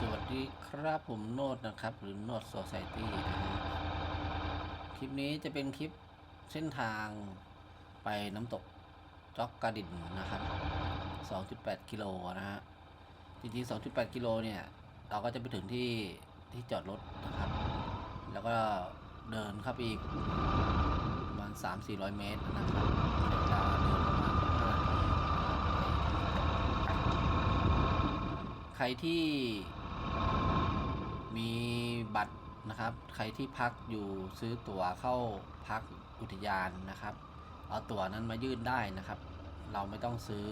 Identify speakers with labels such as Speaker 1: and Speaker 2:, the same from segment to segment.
Speaker 1: สวัสดีครับผมโนดนะครับ หรือโนดโซไซตี้นะฮะคลิปนี้จะเป็นคลิปเส้นทางไปน้ำตกจ็อกกระดินนะครับ 2.8 กิโลนะฮะ จริงๆ 2.8 กิโลเนี่ย เราก็จะไปถึงที่ที่จอดรถนะครับ แล้วก็เดินเข้าไปอีกประมาณ 3-400 เมตรนะครับใช้เวลาเดินประมาณ5นาทีนะครับใครที่ มีบัตรนะครับ ใครที่พักอยู่ซื้อตั๋วเข้าพักอุทยานนะครับ เอาตั๋วนั้นมายื่นได้นะครับ เราไม่ต้องซื้อ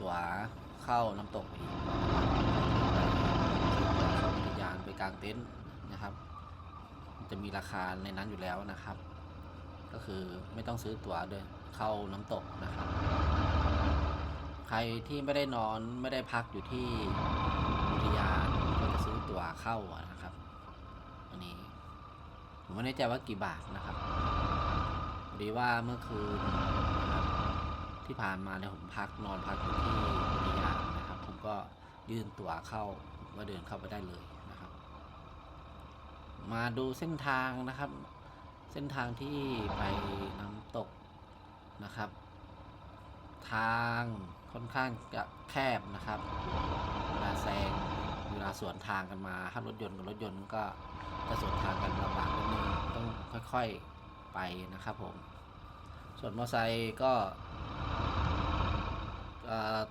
Speaker 1: ตั๋วเข้าน้ำตกอีกเข้าอุทยานไปกลางเต็นท์นะครับ จะมีราคาในนั้นอยู่แล้วนะครับ ก็คือไม่ต้องซื้อตั๋วด้วยเข้าน้ำตกนะครับ ใครที่ไม่ได้นอนไม่ได้พักอยู่ที่อุทยาน ก็จะซื้อตั๋วเข้าอะนะครับ อันนี้ ผมไม่แน่ใจว่ากี่บาทนะครับพอดีว่าเมื่อคืนนะครับที่ผ่านมาเนี่ยผมพักนอนพักอยู่ที่อุทยานนะครับ ผมก็ยื่นตั๋วเข้าว่าเดินเข้าไปได้เลยนะครับ มาดูเส้นทางนะครับ เส้นทางที่ไปน้ำตกนะครับ ทางค่อนข้างจะแคบนะครับเวลาแซง เวลาสวนทางกันมาถ้ารถยนต์กับรถยนต์ก็จะสวนทางกันลำบากนิดนึงต้องค่อยๆไปนะครับผม ส่วนมอเตอร์ไซค์ก็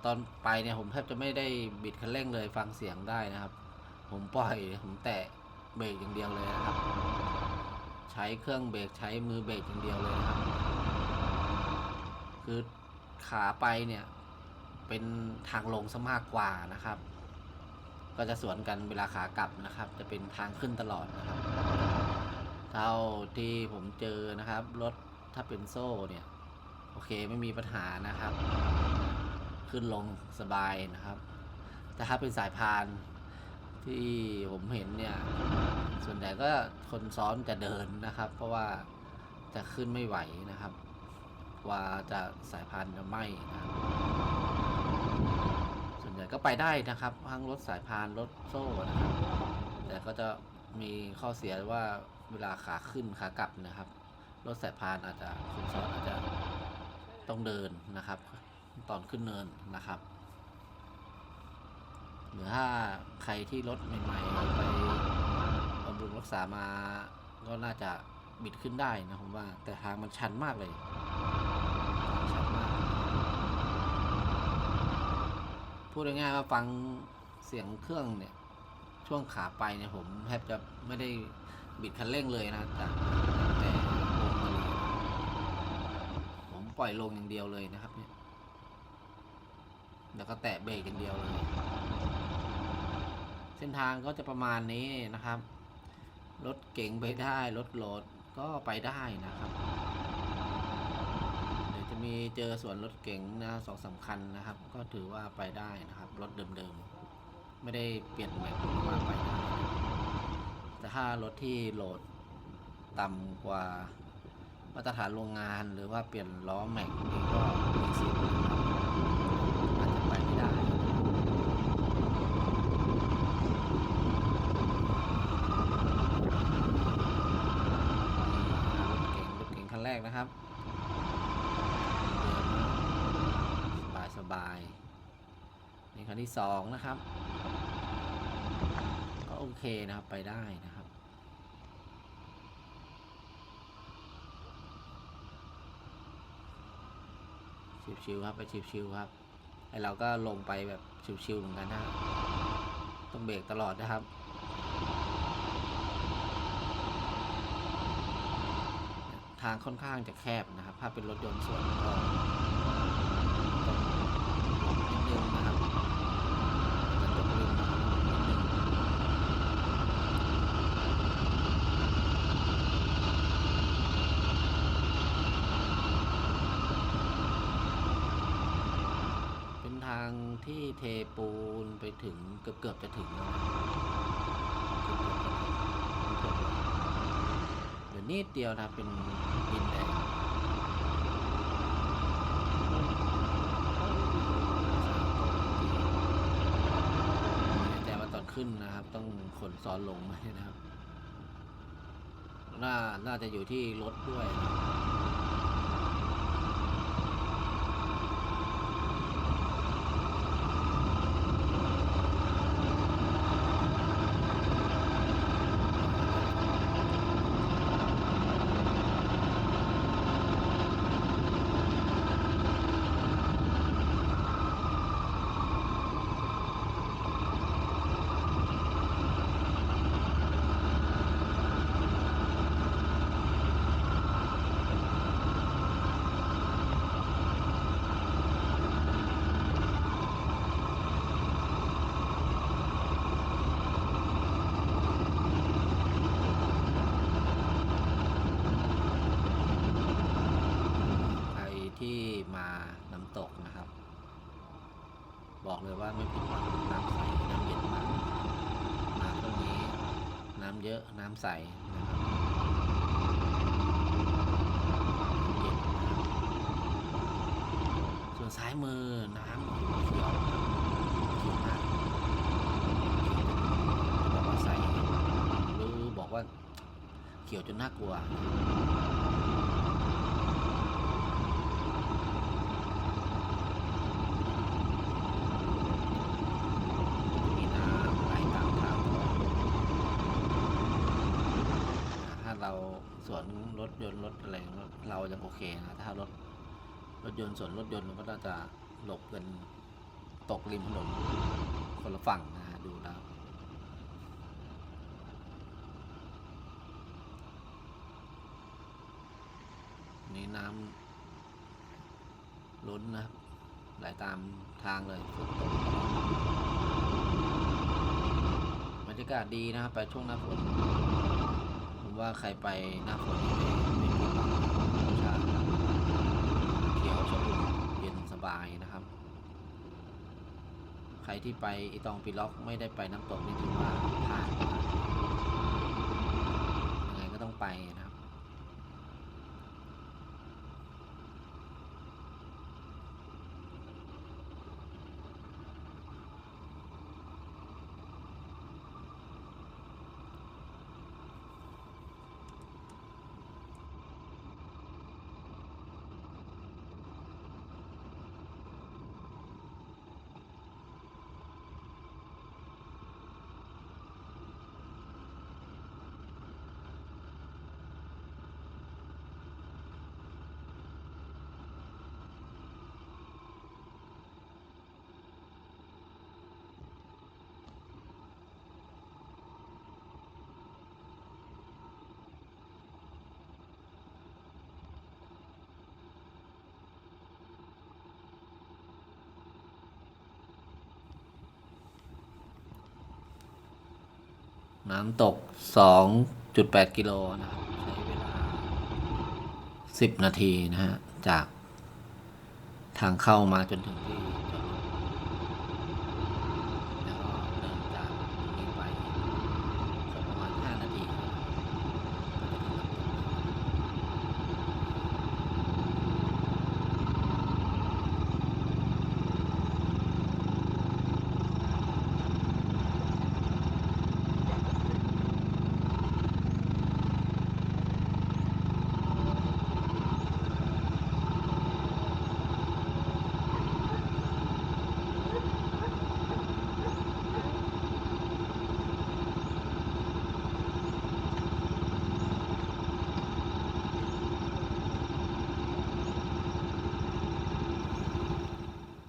Speaker 1: ตอนไปเนี่ยผมแทบจะไม่ได้บิดคันเร่งเลยฟังเสียงได้นะครับ ผมปล่อยผมแตะเบรกอย่างเดียวเลยนะครับ ใช้เครื่องเบรกใช้มือเบรกอย่างเดียวเลยนะครับ คือขาไปเนี่ยเป็นทางลงซะมากกว่านะครับ ก็จะสวนกันเวลาขากลับนะครับ จะเป็นทางขึ้นตลอดนะครับ เท่าที่ผมเจอนะครับ รถถ้าเป็นโซ่เนี่ย โอเคไม่มีปัญหานะครับ ขึ้นลงสบายนะครับ แต่ถ้าเป็นสายพานที่ผมเห็นเนี่ย ส่วนใหญ่ก็คนซ้อนจะเดินนะครับ เพราะว่าจะขึ้นไม่ไหวนะครับกว่าจะสายพานจะไหม้นะครับ ก็ไปได้นะครับทั้งรถสายพานรถโซ่นะครับ แต่ก็จะมีข้อเสียว่าเวลาขาขึ้นขากลับนะครับ รถสายพานอาจจะคุณซ้อนอาจจะต้องเดินนะครับ ตอนขึ้นเนินนะครับ หรือถ้าใครที่รถใหม่ๆไปบำรุงรักษามาก็น่าจะบิดขึ้นได้นะผมว่า แต่ทางมันชันมากเลยชันมาก พูดง่ายๆว่าฟังเสียงเครื่องเนี่ย ช่วงขาไปเนี่ยผมแทบจะไม่ได้บิดคันเร่งเลยนะจากแต่ลงมาเลยผมปล่อยลงอย่างเดียวเลยนะครับเนี่ยแล้วก็แตะเบรกอย่างเดียวเลย เส้นทางก็จะประมาณนี้นะครับ รถเก๋งไปได้ รถโหลดก็ไปได้นะครับ มีเจอสวนรถเก๋งนะสองสาคัญนะครับ ก็ถือว่าไปได้นะครับ รถเดิมๆ ไม่ได้เปลี่ยนใหม่มาไปได้แต่ถ้ารถที่โหลดต่ำกว่ามาตรฐานโรงงานหรือว่าเปลี่ยนล้อแม็กนี่ก็มีสิทธิ์นะครับอาจจะไปไม่ได้ รถเก๋งรถเก๋งคันแรกนะครับสบายสบาย อันที่สองนะครับ ก็โอเคนะครับไปได้นะครับ ชิวๆครับไปชิวๆครับไอเราก็ลงไปแบบชิวๆเหมือนกันนะต้องเบรกตลอดนะครับทางค่อนข้างจะแคบนะครับ ถ้าเป็นรถยนต์ส่วนก็ต้องหลบนิดนึงนะครับจะตกหลุมนะครับหลบนิดนึงเป็นทางที่ เทปูนไปถึงเกือบเกือบจะถึงแล้วเดี๋ยวนิดเดียวนะครับเป็นดินแดงไม่แน่ว่าตอนขขึ้นนะครับ ต้องขนซ้อนลงไหมนะครับน่าน่าจะอยู่ที่รถด้วยนะ ใครที่มาน้ำ ตกนะครับ บอกเลยว่าไม่ผิดหวังน้ำใสน้ำเย็นมากมาตรงนี้น้ำเยอะน้ำใสนะครับเย็นส่วนซ้ายมือน้ำเขียวเขียวมากบอกว่าใสหรือบอกว่าเขียวจนน่ากลัว มีน้ำไหลตามทางถ้าเรา สวนรถยนต์รถอะไรเรายังโอเคนะถ้ารถรถยนต์สวนรถยนต์มันก็จะหลบกันตกริมถนนคนละฝั่งนะฮะดูแล้วนี่น้ำล้นนะครับไหลตามทางเลยฝนตกบรรยากาศดีนะครับไปช่วงหน้าฝน ว่าใครไปหน้าฝนไม่ไม่ผิดหวังธรรมชาติเขียวชอุ่มเย็นสบายนะครับ ใครที่ไปอีตองปีล็อกไม่ได้ไปน้ำตกนี่ถือว่าพลาดยังไงก็ต้องไปนะครับ น้ำตก 2.8 กิโลนะครับ ใช้เวลา 10 นาทีนะฮะ จากทางเข้ามาจนถึงที่จอดรถแล้วก็เดินจากตรงนี้ไปสักประมาณ 5 นาทีนะครับก็จะถึงน้ำตก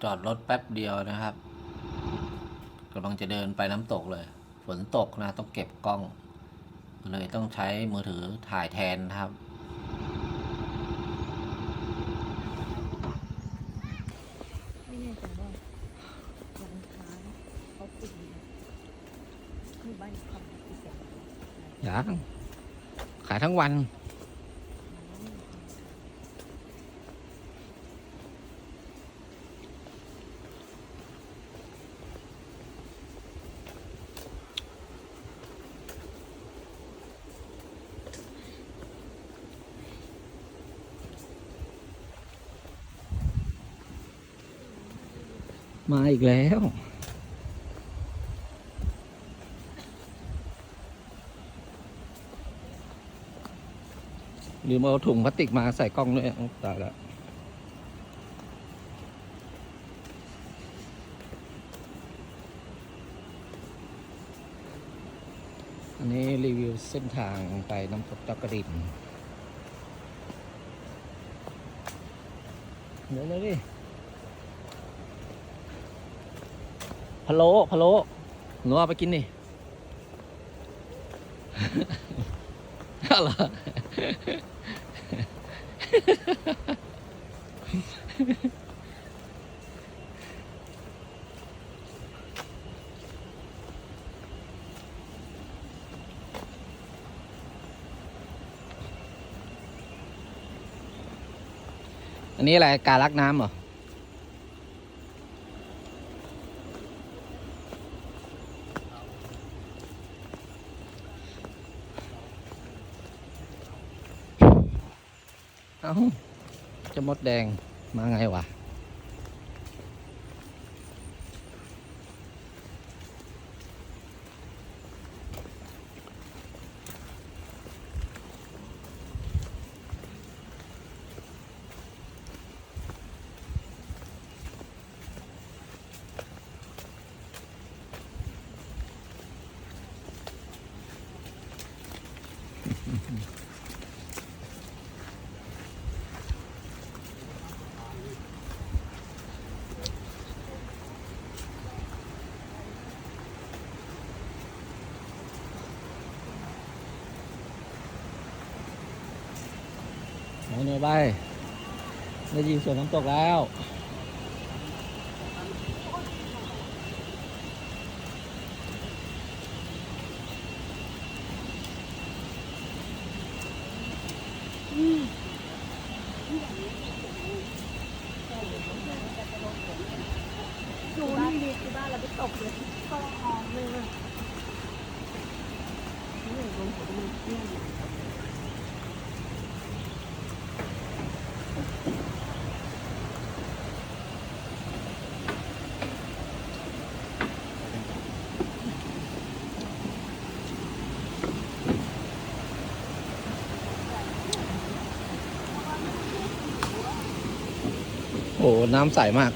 Speaker 1: จอดรถแป๊บเดียวนะครับกำลังจะเดินไปน้ำตกเลย ฝนตกนะต้องเก็บกล้อง เลยต้องใช้มือถือถ่ายแทนนะครับ
Speaker 2: ไม่แน่ใจว่าร้านค้าเขาปิดไหมมีบ้านคำปิดเสร็จแล้ว
Speaker 1: ยังขายทั้งวัน มาอีกแล้วหรืมเอาถุงพลาสติกมาใส่กล้องด้วยตายแล้วอันนี้รีวิวเส้นทางไปน้ำตกตะกรินเดี๋ยวเลยดิ พะโล้พะโล้หนูเอาไปกินนี่อาเหรอันนี้อะไรการลักน้ำเหรอ เอ้า จะ มดแดงมาไงวะ เนื้อยไปได้ยินเสียงน้ำตกแล้ว
Speaker 2: ดูนี่ดีที่บ้านเราไปตกเลยก็หอมเลยว่ะนี่เลยลงหัวมันเที่ยง
Speaker 1: โอ้น้ำใสมาก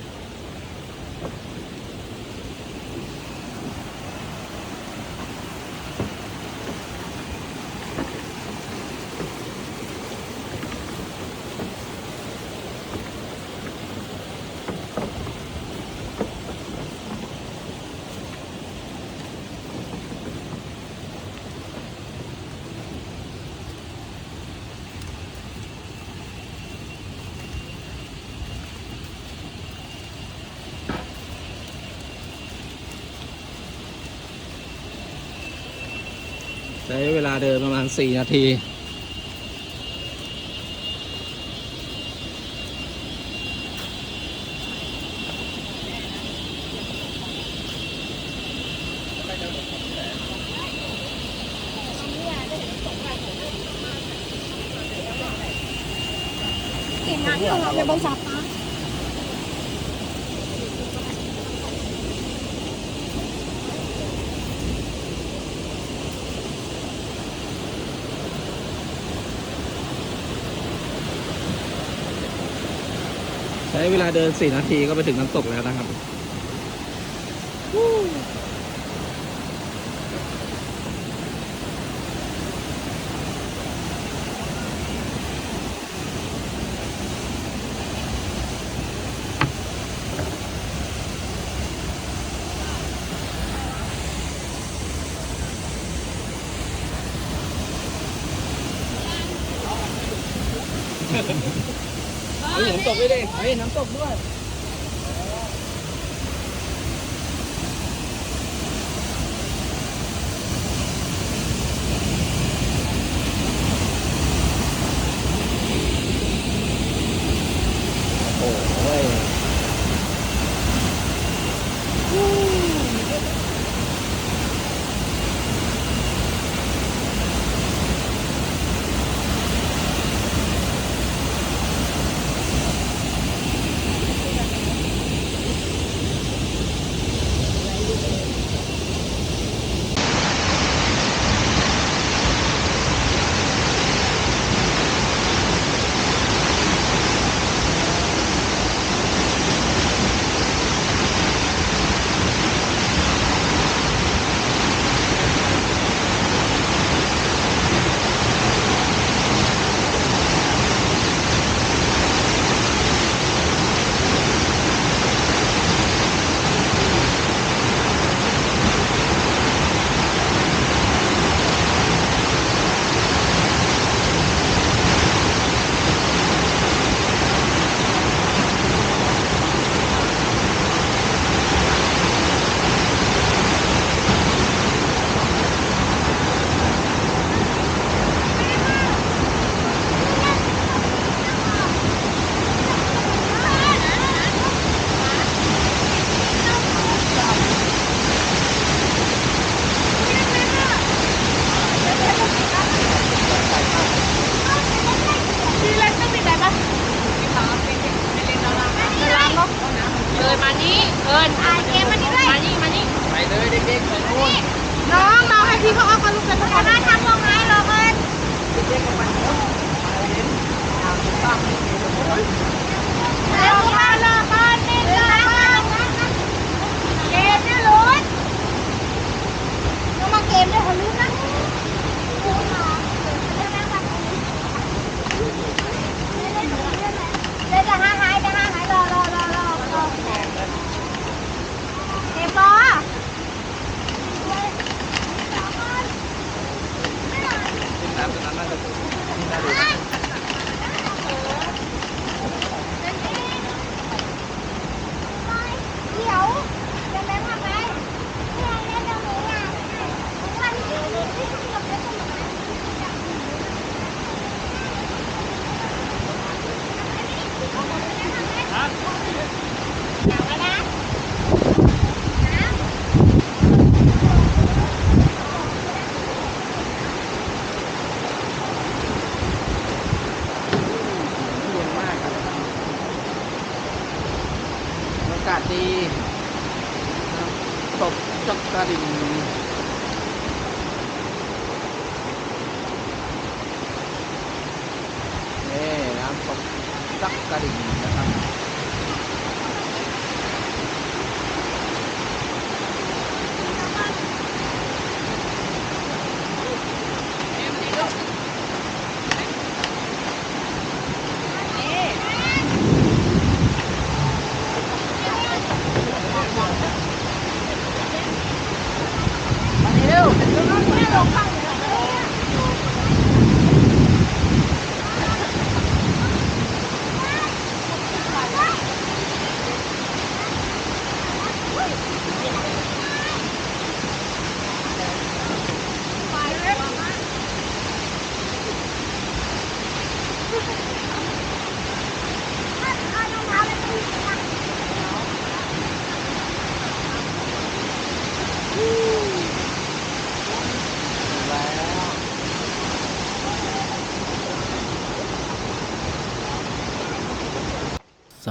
Speaker 1: าเดินประมาณ 4 นาที
Speaker 2: กินน้ำอยู่เราไปบริษัท
Speaker 1: ช้เวลาเดิน 4 นาทีก็ไปถึงน้ำตกแล้วนะครับ เฮ้น้ำตกด้วยดิเฮ้ยน้ำตกด้วย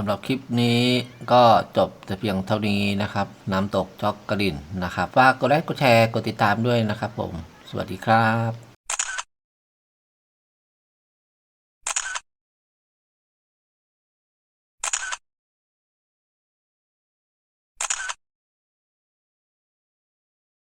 Speaker 1: ำ
Speaker 2: หรับ
Speaker 1: คลิปนี้ก็จบแต่เพียงเท่านี้นะครับ น้ำตกจอกกรินนะครับฝากกดไลค์กดแชร์กดติดตามด้วยนะครับผม สวัสดีครับ